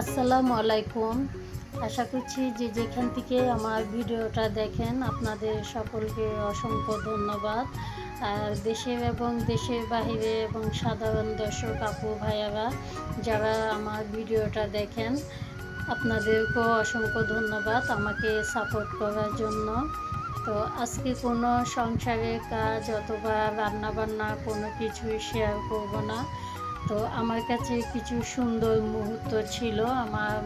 আসসালামু আলাইকুম। আশা করছি যে যেখান থেকে আমার ভিডিওটা দেখেন, আপনাদের সকলকে অসংখ্য ধন্যবাদ। আর দেশের এবং দেশের বাহিরে এবং সাধারণ দর্শক, আপু, ভাইয়ারা, যারা আমার ভিডিওটা দেখেন, আপনাদেরকেও অসংখ্য ধন্যবাদ আমাকে সাপোর্ট করার জন্য। তো আজকে কোনো সংসারের কাজ অথবা রান্নাবান্না কোনো কিছুই শেয়ার করব না। তো আমার কাছে কিছু সুন্দর মুহূর্ত ছিল, আমার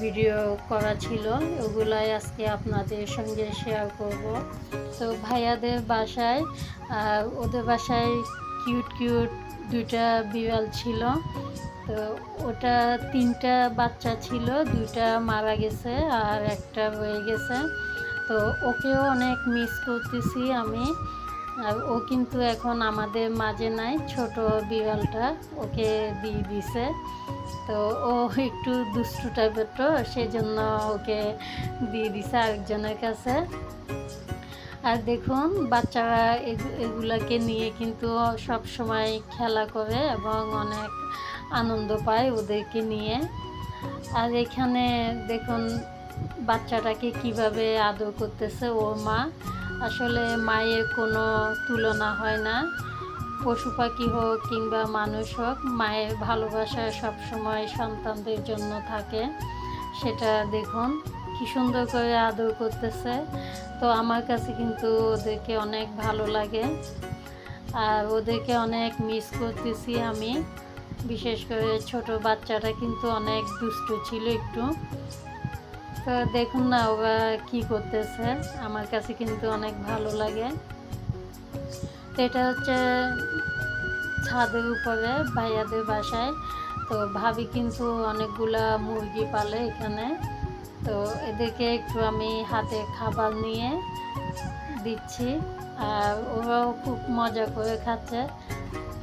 ভিডিও করা ছিল, ওগুলাই আজকে আপনাদের সঙ্গে শেয়ার করব। তো ভাইয়াদের বাসায় ওদের বাসায় কিউট কিউট দুইটা বিড়াল ছিল। তো ওটা তিনটা বাচ্চা ছিল, দুইটা মারা গেছে আর একটা রয়ে গেছে। তো ওকেও অনেক মিস করতেছি আমি। আর ও কিন্তু এখন আমাদের মাঝে নাই, ছোট বিড়ালটা ওকে দিয়ে দিছে। তো ও একটু দুষ্টু টাইপের তো, সেজন্য ওকে দিয়ে দিছে আরেকজনের কাছে। আর দেখুন, বাচ্চারা এগু- এগুলাকে নিয়ে কিন্তু সব সময় খেলা করে এবং অনেক আনন্দ পায় ওদেরকে নিয়ে। আর এখানে দেখুন, বাচ্চাটাকে কীভাবে আদর করতেছে ওর মা। আসলে মায়ের কোনো তুলনা হয় না। পশু পাখি হোক কিংবা মানুষ হোক, মায়ের ভালোবাসা সবসময় সন্তানদের জন্য থাকে। সেটা দেখুন, কি সুন্দর করে আদর করতেছে। তো আমার কাছে কিন্তু ওদেরকে অনেক ভালো লাগে। আর ওদেরকে অনেক মিস করতেছি আমি। বিশেষ করে ছোট বাচ্চাটা কিন্তু অনেক দুষ্ট ছিল একটু। তো দেখুন না ওরা কি করতেছে। আমার কাছে কিন্তু অনেক ভালো লাগে। তো এটা হচ্ছে ছাদের উপরে, ভাইয়াদের বাসায়। তো ভাবি কিন্তু অনেকগুলা মুরগি পালে এখানে। তো এদেরকে একটু আমি হাতে খাবার নিয়ে দিচ্ছি। আর ওরাও খুব মজা করে খাচ্ছে।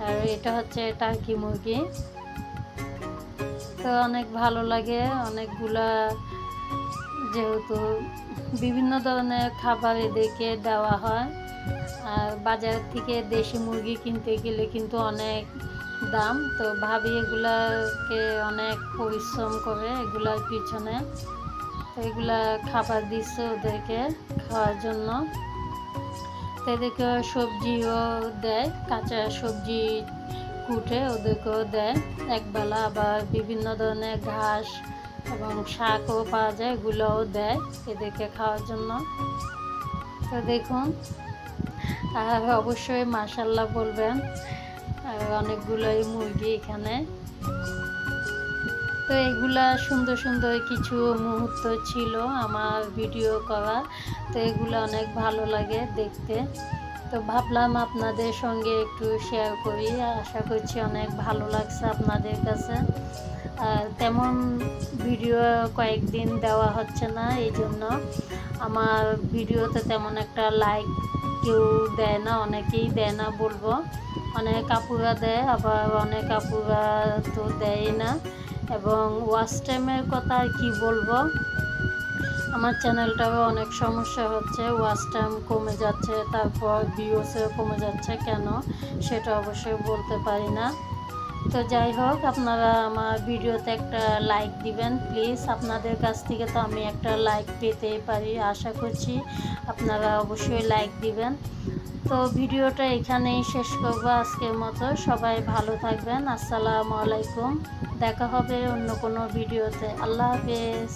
আর এটা হচ্ছে টার্কি মুরগি। তো অনেক ভালো লাগে, অনেকগুলা যেহেতু বিভিন্ন ধরনের খাবার এদেরকে দেওয়া হয়, আর বাজার থেকে দেশি মুরগি কিনতে গেলে কিন্তু অনেক দাম। তো ভাবি এগুলাকে অনেক পরিশ্রম করে এগুলার পিছনে, তো এগুলা খাবার দিচ্ছে ওদেরকে খাওয়ার জন্য। তো এদেরকে সবজিও দেয়, কাঁচা সবজি কুটে ওদেরকেও দেয়। একবেলা আবার বিভিন্ন ধরনের ঘাস এবং শাকও পাওয়া যায় এগুলোও দেয় এদেরকে খাওয়ার জন্য। তো দেখুন, আর অবশ্যই মাসাল্লাহ বলবেন অনেকগুলোই মুরগি এখানে। তো এগুলা সুন্দর সুন্দর কিছু মুহূর্ত ছিল আমার ভিডিও করা তো এগুলো অনেক ভালো লাগে দেখতে। তো ভাবলাম আপনাদের সঙ্গে একটু শেয়ার করি। আশা করছি অনেক ভালো লাগছে আপনাদের কাছে। আর তেমন ভিডিও কয়েকদিন দেওয়া হচ্ছে না, এই জন্য আমার ভিডিওতে তেমন একটা লাইক কেউ দেয় না, অনেকেই দেয় না বলব। অনেক আপুরা দেয়, আবার অনেক আপুরা তো দেয় না। এবং ওয়াচ টাইমের কথা আর কি বলব? আমার চ্যানেলটাও অনেক সমস্যা হচ্ছে, ওয়াচ টাইম কমে যাচ্ছে, তারপর ভিউসও কমে যাচ্ছে, কেন সেটা অবশ্যই বলতে পারি না। তো যাই হোক, আপনারা আমার ভিডিওতে একটা লাইক দিবেন প্লিজ আপনাদের কাছ থেকে তো আমি একটা লাইক পেতেই পারি, আশা করছি আপনারা অবশ্যই লাইক দিবেন। তো ভিডিওটা এখানেই শেষ করব আজকের মতো। সবাই ভালো থাকবেন। আসসালামু আলাইকুম। দেখা হবে অন্য কোনো ভিডিওতে। আল্লাহ হাফেজ।